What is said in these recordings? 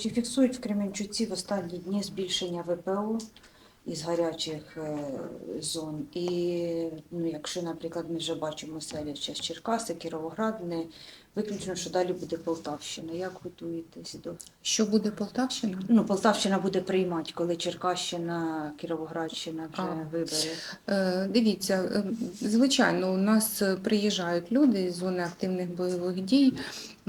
Чи фіксують в Кременчуці в останні дні збільшення ВПО із гарячих е, зон? І ну, якщо, наприклад, ми вже бачимо селища з Черкаси, Кіровоград, не виключно, що далі буде Полтавщина. Як готуєтесь до Що буде Полтавщина? ну, Полтавщина буде приймати, коли Черкащина, Кіровоградщина вже А. вибере? Е, Дивіться, е, звичайно, у нас е, приїжджають люди з зони активних бойових дій.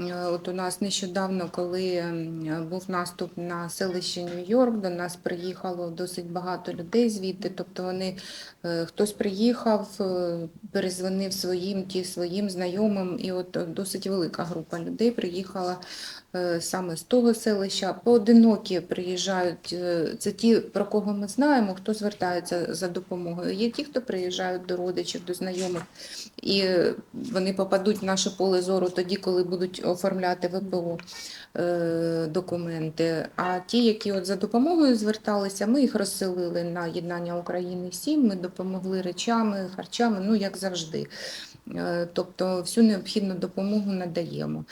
Е, От у нас нещодавно, коли м, був наступ на селище Нью-Йорк, до нас приїхало досить багато людей звідти. Тобто вони е, хтось приїхав, е, перезвонив своїм ті своїм знайомим, і от е, досить велика група людей приїхала саме з того селища. Поодинокі приїжджають. е, Це ті, про кого ми знаємо, хто звертається за допомогою. Є ті, хто приїжджають до родичів, до знайомих, і е, вони попадуть в наше поле зору тоді, коли будуть оформляти ВПО е, документи. А ті, які от за допомогою зверталися, ми їх розселили на єднання України 7, Ми допомогли речами, харчами, ну як завжди. Е, Тобто всю необхідну допомогу надаємо.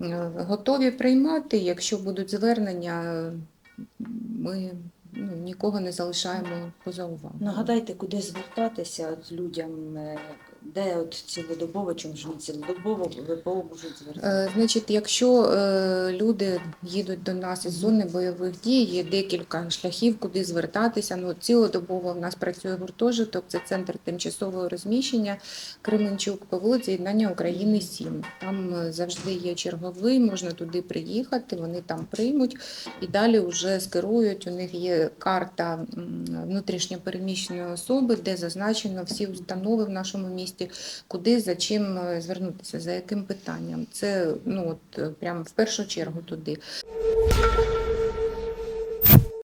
Е, Готові приймати, якщо будуть звернення, ми ну, нікого не залишаємо поза увагою. Нагадайте, куди звертатися людям, е, де от цілодобово, чому ж не цілодобово ВПО можуть звертатися? Е, Значить, якщо е, люди їдуть до нас із зони бойових дій, є декілька шляхів, куди звертатися. Ну, цілодобово в нас працює гуртожиток, це центр тимчасового розміщення Кременчук по вулиці Єднання України 7. Там е, завжди є черговий, можна туди приїхати, вони там приймуть і далі вже скерують. У них є карта внутрішньопереміщеної особи, де зазначено всі установи в нашому місті, куди за чим е, звернутися, за яким питанням. Це ну от е, прямо в першу чергу туди.